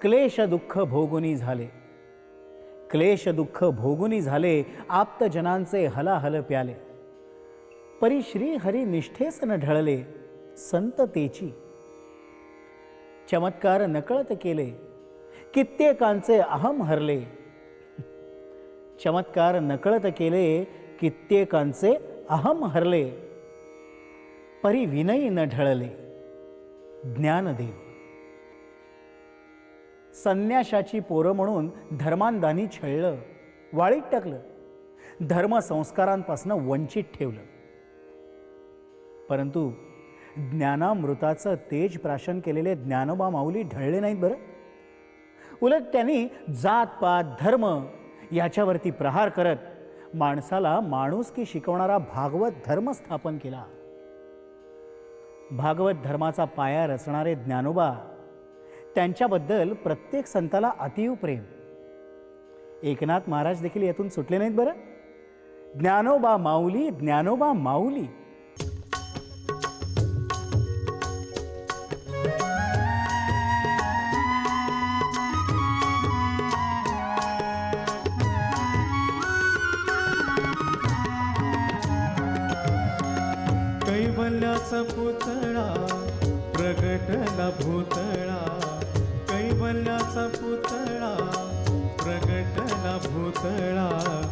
क्लेश दुःख भोगुनी झाले. क्लेश दुःख भोगुनी झाले आप्तजनांचे हलाहल प्याले. परी श्री हरी निष्ठेस न ढळले संततेची चमत्कार नकळत केले कित्येकांचे अहम हरले. चमत्कार नकळत केले कित्येकांचे अहम हरले. परी विनयी न ढळले. ज्ञानदेव. संन्याशाची पोरं म्हणून धर्मांदानी छळलं वाळीत टाकलं धर्मसंस्कारांपासून वंचित ठेवलं. परंतु ज्ञानामृताचं तेज प्राशन केलेले ज्ञानोबा माऊली ढळले नाहीत बरं. उलट त्यांनी जातपात धर्म याच्यावरती प्रहार करत माणसाला माणुसकी शिकवणारा भागवत धर्म स्थापन केला. भागवत धर्माचा पाया रचणारे ज्ञानोबा त्यांच्याबद्दल प्रत्येक संताला अतीव प्रेम. एकनाथ महाराज देखील यातून सुटले नाहीत बरं? ज्ञानोबा माऊली ज्ञानोबा माऊली. पुतळा प्रगटला भूतळा कैवल्याचा पुतळा प्रगटला भूतळा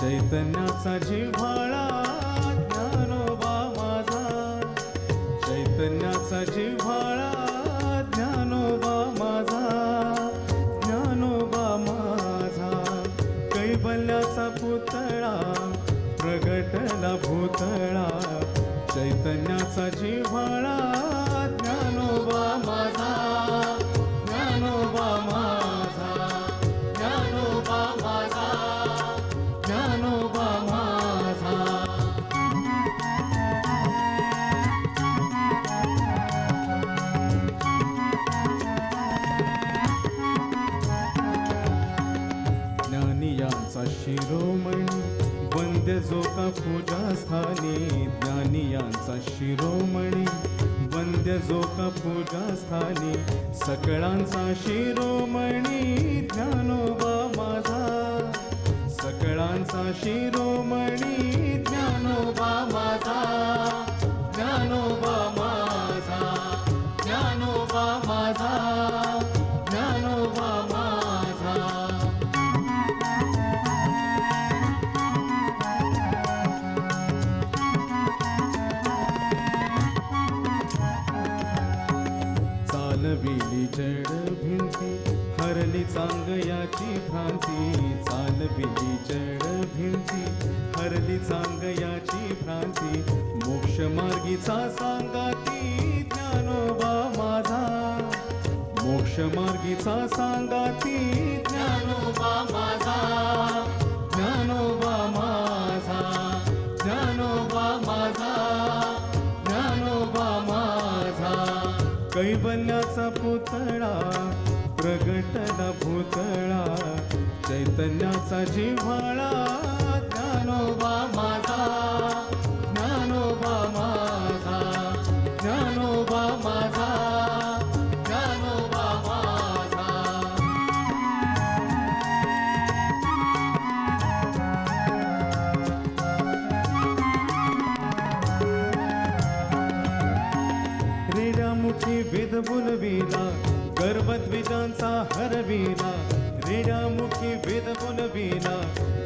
चैतन्याचा जिव्हाळा ज्ञानोबा माझा. चैतन्याचा जिव्हाळा ज्ञानोबा माझा ज्ञानोबा माझा. कैवल्याचा पुतळा प्रगटला भूतळा चैतन्याचा जिव्हाळा ज्ञानोबा माझा ज्ञानोबा माझा ज्ञानोबा माझा ज्ञानोबा माझा. ज्ञानियांचा शिरोमणी वंद्य जो का पूजा यांचा शिरोमणी वंद्य जो का पूजा स्थानी सकळांचा शिरोमणी ध्यानोबा माझा. सकळांचा शिरोमणी मोक्ष मार्गीचा सांगाती ज्ञानोबा माझा. मोक्ष मार्गीचा सांगाती ज्ञानोबा माझा. ज्ञानोबा माझा. ज्ञानोबा माझा. ज्ञानोबा माझा. कैवल्याचा पुतळा प्रगटला भूतळा चैतन्याचा जिव्हाळा मनाची वेद बुलविला गर्भद्विजांचा हरविला. रेड्यामुखी वेद बुलविला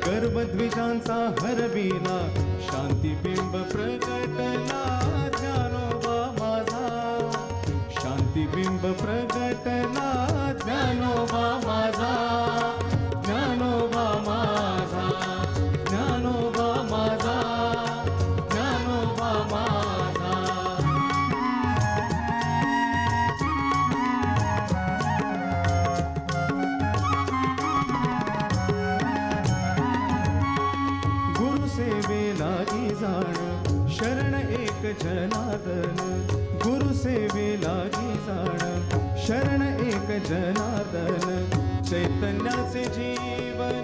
गर्भद्विजांचा हरविला. शांतीबिंब प्रगटला ज्ञानोबा माझा. शांतीबिंब प्रगटला ज्ञानोबा माझा. एक जनार्दन गुरुसेवे लागी जाण शरण एक जनार्दन चैतन्याचे जीवन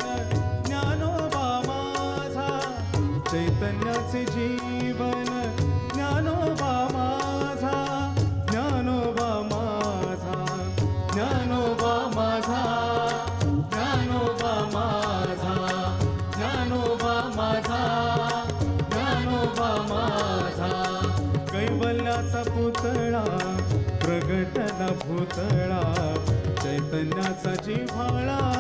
ज्ञानोबा माझा चैतन्याचे जीवन भूतळा चैतन्याचा जिव्हाळा.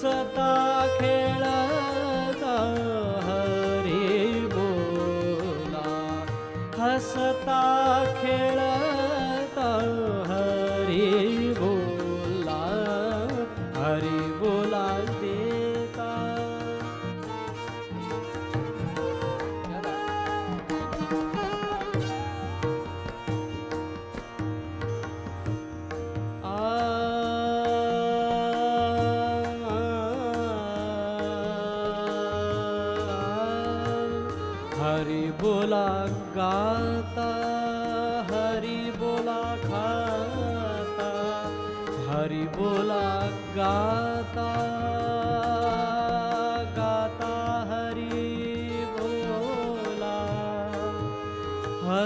色。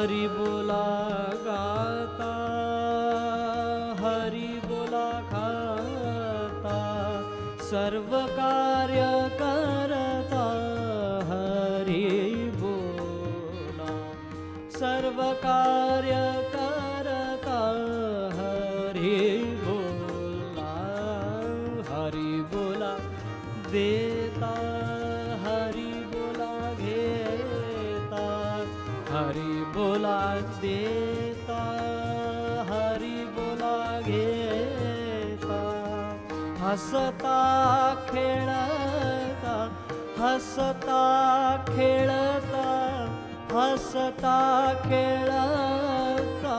हरि बोला गाता हरि बोला खाता सर्व हसता खेळता हसता खेळता हसता खेळता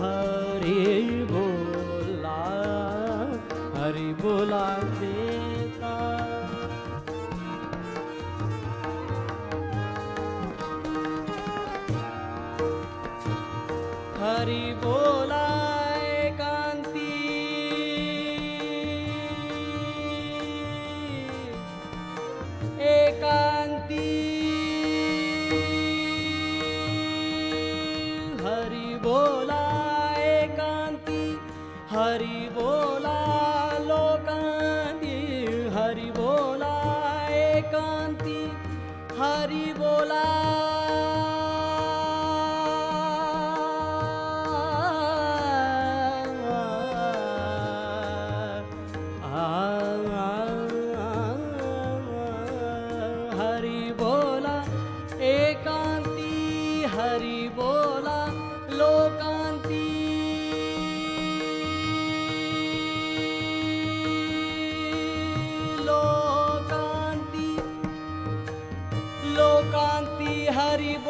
हरी बोला हरी बोला हरी बोला लोकांती हरी बोला एकांती हरी बोला শান্তি হারিব।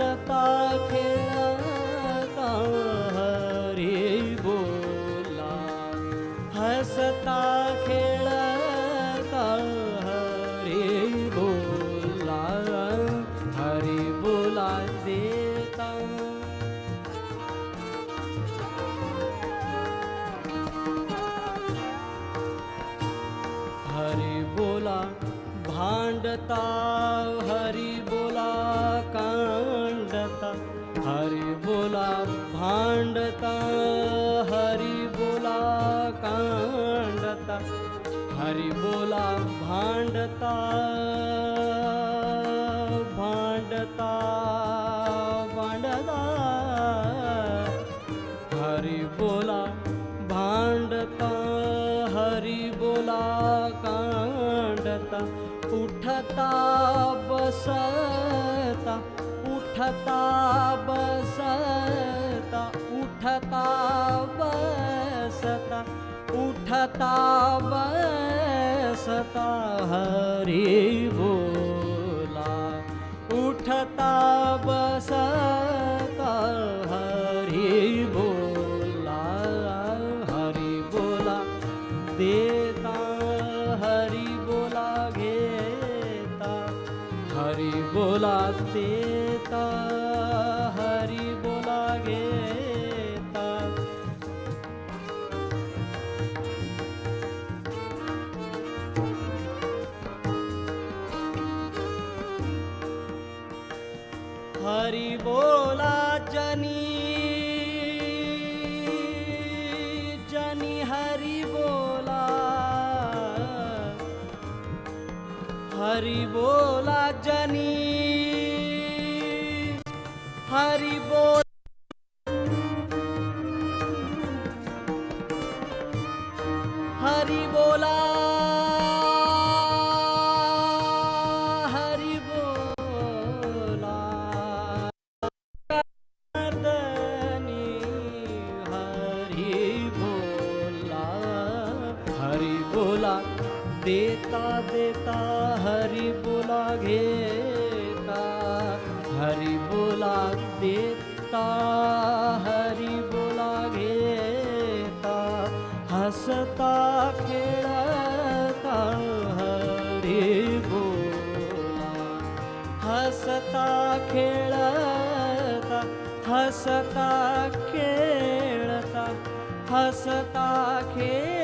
सता भांडता हरी बोला भांडता भांडता भांडता हरी बोला भांडता हरी बोला कांडता उठता बसता उठता बसता उठता उठता बसता हरी बोला उठता बसा बोला जनी हरी बोल हसता खेळता हरी बोला। हसता हसता खेळता हसता खेळता